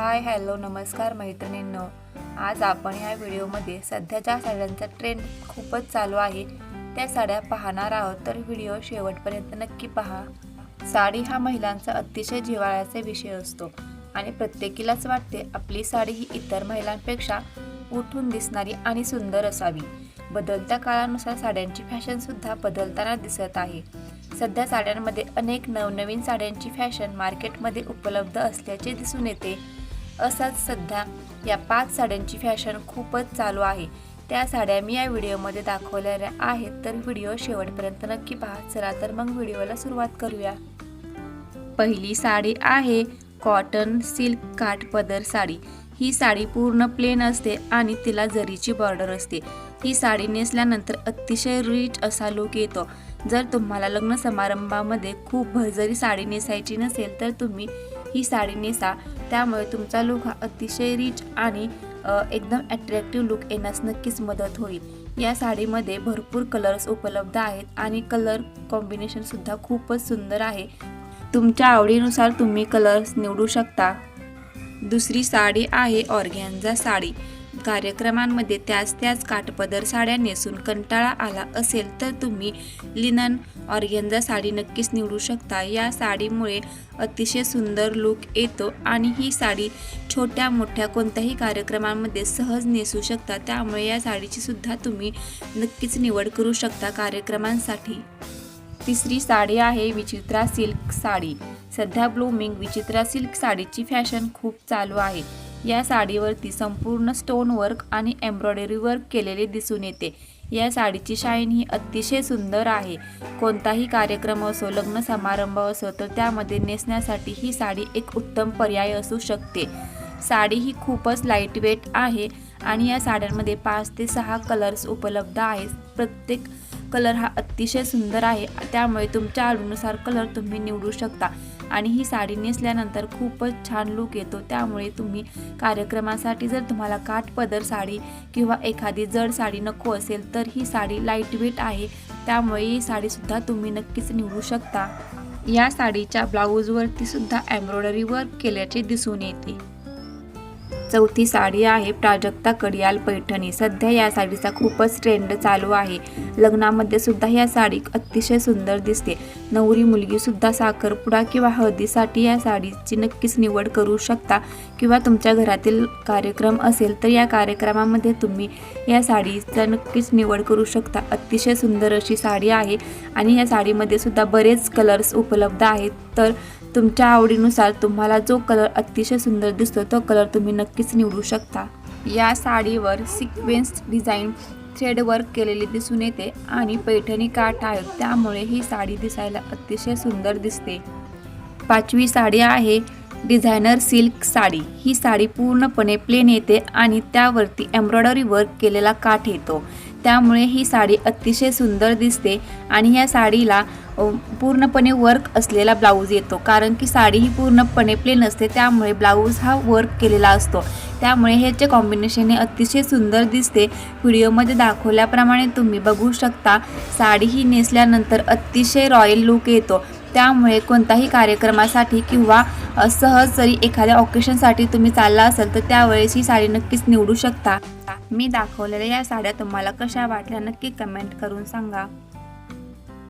Hi hello नमस्कार मैत्रिणींनो. आज आपण या व्हिडिओमध्ये सध्या ज्या साड्यांचा ट्रेंड खूपच चालू आहे. त्या साड्या पाहणार आहोत तर व्हिडिओ शेवटपर्यंत नक्की पहा. साडी हा महिलांचा अतिशय जिव्हाळ्याचा विषय असतो आणि प्रत्येकीलाच वाटते आपली साडी ही इतर महिलांपेक्षा उठून दिसणारी आणि सुंदर असावी. बदलत्या काळानुसार साड्यांची फॅशनसुद्धा बदलताना दिसत आहे. सध्या साड्यांमध्ये अनेक नवनवीन साड्यांची फॅशन मार्केटमध्ये उपलब्ध असल्याचे दिसून येते. असाच सध्या या पाच साड्यांची फॅशन खूपच चालू आहे. त्या साड्या मी या व्हिडिओमध्ये दाखवलेल्या आहेत. तर व्हिडिओ शेवटपर्यंत नक्की पहा. चला तर मग व्हिडिओला सुरुवात करूया. पहिली साडी आहे कॉटन सिल्क काठ पदर साडी. ही साडी पूर्ण प्लेन असते आणि तिला जरीची बॉर्डर असते. ही साडी नेसल्यानंतर अतिशय रिच असा लुक येतो. जर तुम्हाला लग्न समारंभामध्ये खूप भरजरी साडी नेसायची नसेल तर तुम्ही ही साडी नेसा. त्यामुळे तुमचा लुक हा अतिशय रिच आणि एकदम अट्रॅक्टिव्ह लुक येण्यास नक्कीच मदत होईल. या साडीमध्ये भरपूर कलर्स उपलब्ध आहेत आणि कलर कॉम्बिनेशनसुद्धा खूपच सुंदर आहे. तुमच्या आवडीनुसार तुम्ही कलर्स निवडू शकता. दुसरी साडी आहे ऑर्गॅन्झा साडी. कार्यक्रमांमध्ये त्याच त्याच काठपदर साड्या नेसून कंटाळा आला असेल तर तुम्ही लिनन ऑर्गॅन्झा साडी नक्कीच निवडू शकता. या साडीमुळे अतिशय सुंदर लुक येतो आणि ही साडी छोट्या मोठ्या कोणत्याही कार्यक्रमांमध्ये सहज नेसू शकता. त्यामुळे या साडीची सुद्धा तुम्ही नक्कीच निवड करू शकता कार्यक्रमांसाठी. तिसरी साडी आहे विचित्रा सिल्क साडी. सध्या ब्लूमिंग विचित्रा सिल्क साडीची फॅशन खूप चालू आहे. या साडीवरती संपूर्ण स्टोन वर्क आणि एम्ब्रॉयडरी वर्क केलेले दिसून येते. या साडीची शाईन ही अतिशय सुंदर आहे. कोणताही कार्यक्रम असो लग्न समारंभ असो तर त्यामध्ये नेसण्यासाठी ही साडी एक उत्तम पर्याय असू शकते. साडी ही खूपच लाईटवेट आहे आणि या साड्यांमध्ये पाच ते सहा कलर्स उपलब्ध आहेत. प्रत्येक कलर हा अतिशय सुंदर आहे. त्यामुळे तुमच्या आवडीनुसार कलर तुम्ही निवडू शकता. आणि ही साडी नेसल्यानंतर खूपच छान लुक येतो. त्यामुळे तुम्ही कार्यक्रमासाठी जर तुम्हाला काठपदर साडी किंवा एखादी जड साडी नको असेल तर ही साडी लाइट वेट आहे. त्यामुळे ही साडीसुद्धा तुम्ही नक्कीच निवडू शकता. या साडीच्या ब्लाऊजवरतीसुद्धा एम्ब्रॉयडरी वर्क केल्याचे दिसून येते. चौथी साडी आहे. प्राजक्ता कडियाल पैठणी. सध्या या साडीचा खूपच ट्रेंड चालू आहे. लग्नामध्ये सुद्धा या साडी अतिशय सुंदर दिसते. नवरी मुलगी सुद्धा साखरपुडा किंवा हळदीसाठी या साडीची नक्कीच निवड करू शकता किंवा तुमच्या घरातील कार्यक्रम असेल तर या कार्यक्रमामध्ये तुम्ही या साडीचा नक्कीच निवड करू शकता. अतिशय सुंदर अशी साडी आहे आणि या साडीमध्ये सुद्धा बरेच कलर्स उपलब्ध आहेत. तर तुमच्या आवडीनुसार तुम्हाला जो कलर अतिशय सुंदर दिसतो तो कलर तुम्ही नक्कीच निवडू शकता. या साडीवर सिक्वेन्स डिझाईन थ्रेड वर्क केलेले दिसून येते आणि पैठणी काठ आहेत त्यामुळे ही साडी दिसायला अतिशय सुंदर दिसते. पाचवी साडी आहे डिझायनर सिल्क साडी. ही साडी पूर्णपणे प्लेन येते आणि त्यावरती एम्ब्रॉयडरी वर्क केलेला काठ येतो. त्यामुळे ही साडी अतिशय सुंदर दिसते आणि या साडीला पूर्णपणे वर्क असलेला ब्लाऊज येतो. कारण की साडी ही पूर्णपणे प्लेन असते त्यामुळे ब्लाऊज हा वर्क केलेला असतो. त्यामुळे ह्याचे कॉम्बिनेशन हे अतिशय सुंदर दिसते. व्हिडिओमध्ये दाखवल्याप्रमाणे तुम्ही बघू शकता साडी ही नेसल्यानंतर अतिशय रॉयल लुक येतो. त्यामुळे कोणताही कार्यक्रमासाठी किंवा सहज जरी एखाद्या ऑकेशनसाठी तुम्ही चालला असाल तर त्यावेळेस ही साडी नक्कीच निवडू शकता. मी दाखवलेल्या या साड्या तुम्हाला कशा वाटल्या नक्की कमेंट करून सांगा.